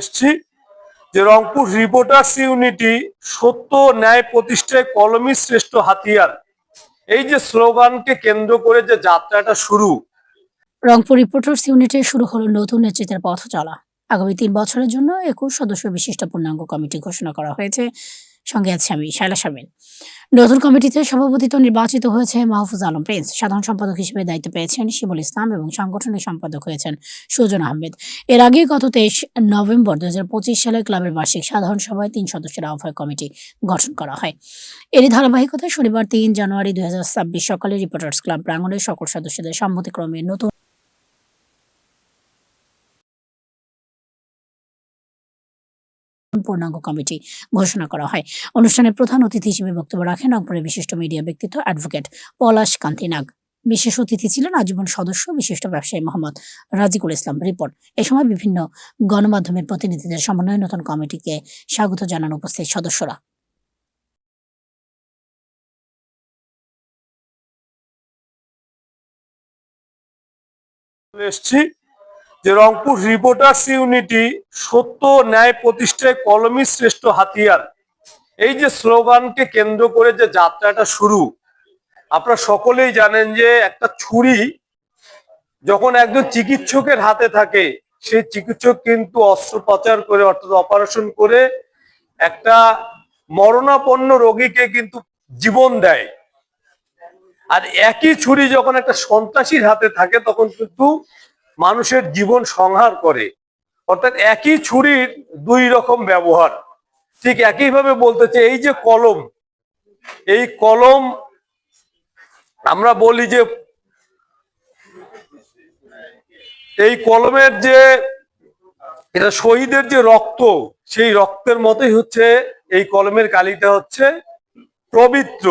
এসছি যে Rangpur reporters unity সত্য ন্যায় প্রতিষ্ঠায় কলমি শ্রেষ্ঠ হাতিয়ার। এই যে স্লোগানকে কেন্দ্র করে যে যাত্রাটা শুরু। রংপুর রিপোর্টার্স ইউনিটে শুরু হলো নতুন নেতৃত্বের পথ চলা আগামী তিন বছরের জন্য একুশ সদস্য বিশিষ্ট পূর্ণাঙ্গ কমিটি ঘোষণা করা হয়েছে। সঙ্গে আছে আমি, শায়লা শামিল নতুন কমিটিতে সভাপতিত্ব নির্বাচিত হয়েছে মাহফুজ আলম প্রিন্স। সাধারণ সম্পাদক হিসেবে দায়িত্ব পেয়েছেন শিবুল ইসলাম এবং সাংগঠনিক সম্পাদক হয়েছেন সুজন আহমেদ। এর আগে গত তেইশ নভেম্বর দুই হাজার পঁচিশ সালে ক্লাবের বার্ষিক সাধারণ সভায় তিন সদস্যের আহ্বায়ক কমিটি গঠন করা হয়। এরই ধারাবাহিকতায় শনিবার তিন জানুয়ারি দুই হাজার ছাব্বিশ সকালে রিপোর্টার্স ক্লাব প্রাঙ্গণের সকল সদস্যদের সম্মতিক্রমে নতুন পূর্ণাঙ্গ কমিটি ঘোষণা করা হয়। অনুষ্ঠানে প্রধান অতিথি হিসেবে বক্তব্য রাখেন রংপুরের বিশিষ্ট মিডিয়া ব্যক্তিত্ব অ্যাডভোকেট পলাশ কান্তি নাগ বিশেষ অতিথি ছিলেন আজীবন সদস্য বিশিষ্ট ব্যবসায়ী মোহাম্মদ রাজিকুল ইসলাম। রিপোর্ট। এ সময় বিভিন্ন গণমাধ্যমের প্রতিনিধিদের সমন্বয়ে নতুন কমিটিকে স্বাগত জানান উপস্থিত সদস্যরা। এসছি। যে রংপুর রিপোর্টার্স ইউনিটি সত্য ন্যায় প্রতিষ্ঠায় কলমই শ্রেষ্ঠ হাতিয়ার। এই যে স্লোগানকে কেন্দ্র করে যে যাত্রাটা শুরু, আপনারা সকলেই জানেন যে একটা ছুরি যখন একজন চিকিৎসকের হাতে থাকে, সেই চিকিৎসক কিন্তু অস্ত্রোপচার করে অর্থাৎ অপারেশন করে একটা মরণাপন্ন রোগীকে কিন্তু জীবন দেয়। আর একই ছুরি যখন একটা সন্ত্রাসীর হাতে থাকে, তখন কিন্তু মানুষের জীবন সংহার করে। অর্থাৎ একই ছুরির দুই রকম ব্যবহার। ঠিক একইভাবে বলতেছে, এই যে কলম, এই কলম আমরা বলি যে, এই কলমের যে, এটা শহীদের যে রক্ত, সেই রক্তের মতোই হচ্ছে, এই কলমের কালিটা হচ্ছে পবিত্র।